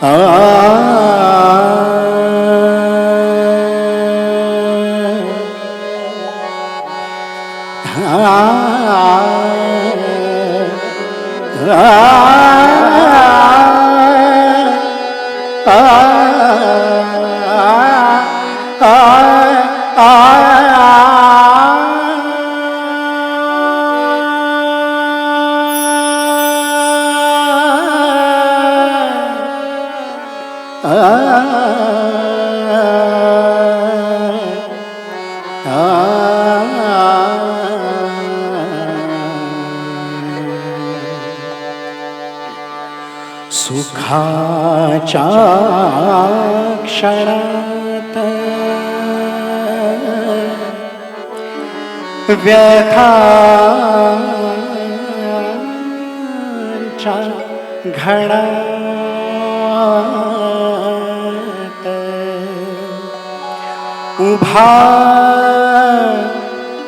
ah. ah, ah. सुखाच्या क्षणात घणात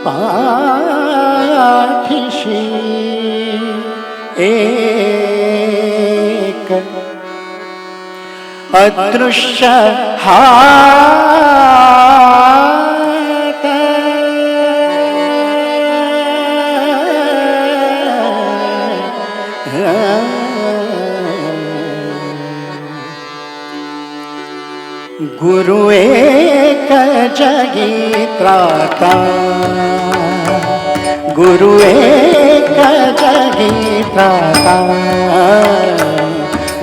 पाठीशी एक अदृश्य हात गुरु एक जगी त्राता गुरु एक जगी त्राता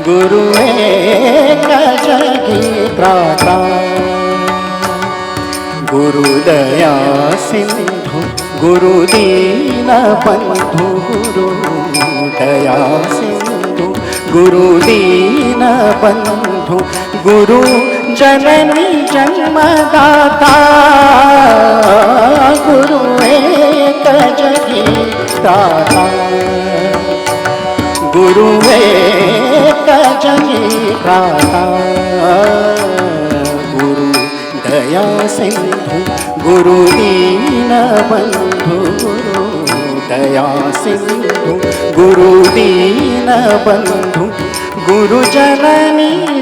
गुरु एक जगी त्राता गुरुदया सिंधु गुरुदीन बंधु, गुरु दया सिंधु गुरुदीन बंधु, गुरु जननी जन्मदाता। गुरु एक जगी दाता गुरु एक जगी दाता गुरु दया सिंधु, गुरु दीन बंधु। गुरु दया सिंधु, गुरु दीन बंधु। गुरु जननी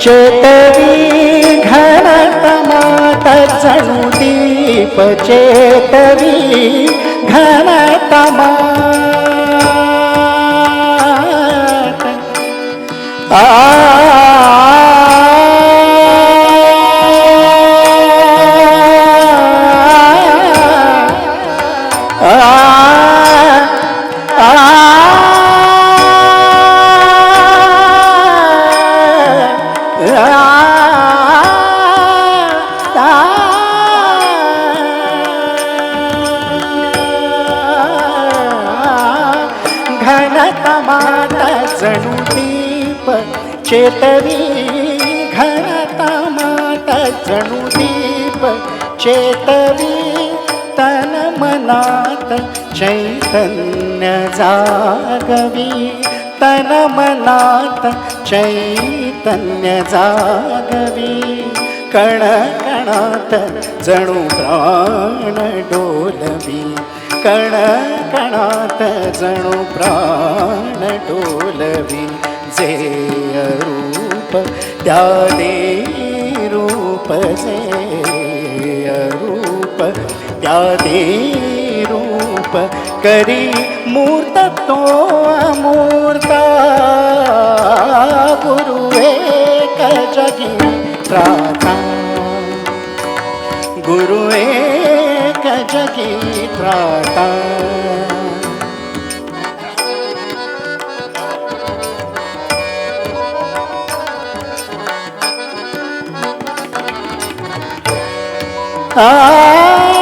चेतवी घनतमात दीप चेतवी घनतमा आ जण चेतवी चेतरी घरता जण दीप चेतरी तन मनात् चैतन्यगवी तन मनात् चैतन्यगवी कर्ण चणूण डोली कण कणात जणू प्राण डोलवी जे रूप त्या दे रूप जे रूप त्या दे रूप करी मूर्त तो अमूर्त गुरु एक जगी प्राता। गुरु एक जगी त्राता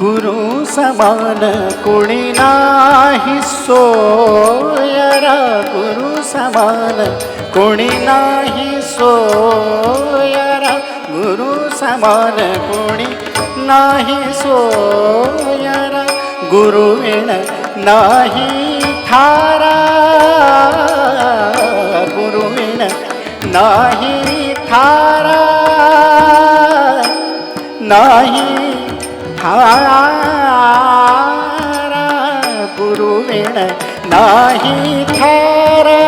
गुरु समान कोणी नाही सोयरा गुरु समान कोणी नाही सोयरा गुरु समान कोणी नाही सोयरा गुरु विण नाही थारा। गुरु विण नाही थारा। नाही थारा गुरुविण नाही थारा।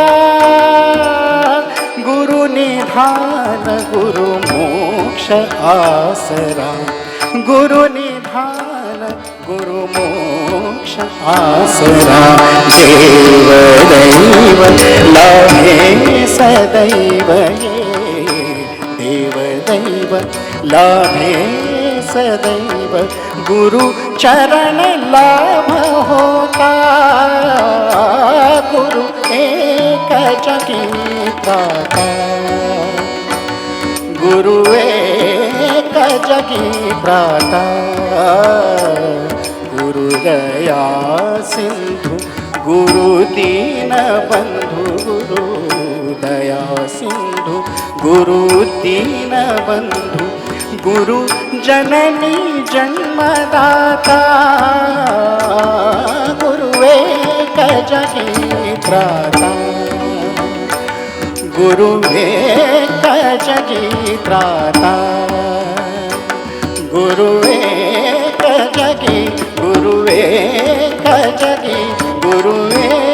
गुरु निधान, गुरु मोक्ष आसरा। गुरु निधान, गुरु मोक्ष आसरा। देव दैव लाभे सदैव देव दैव लाभे सदैव गुरु चरण लाभ होता। गुरु एक जगी प्राता गुरु एक जगी प्राता गुरु दया सिंधु, गुरु दीन बंधु, गुरु दया सिंधु, गुरु दीन बंधु। गुरु जननी जन्मदाता। गुरु एक जगी त्राता। गुरु एक जगी त्राता। गुरु एक जगी गुरु एक जगी गुरु एक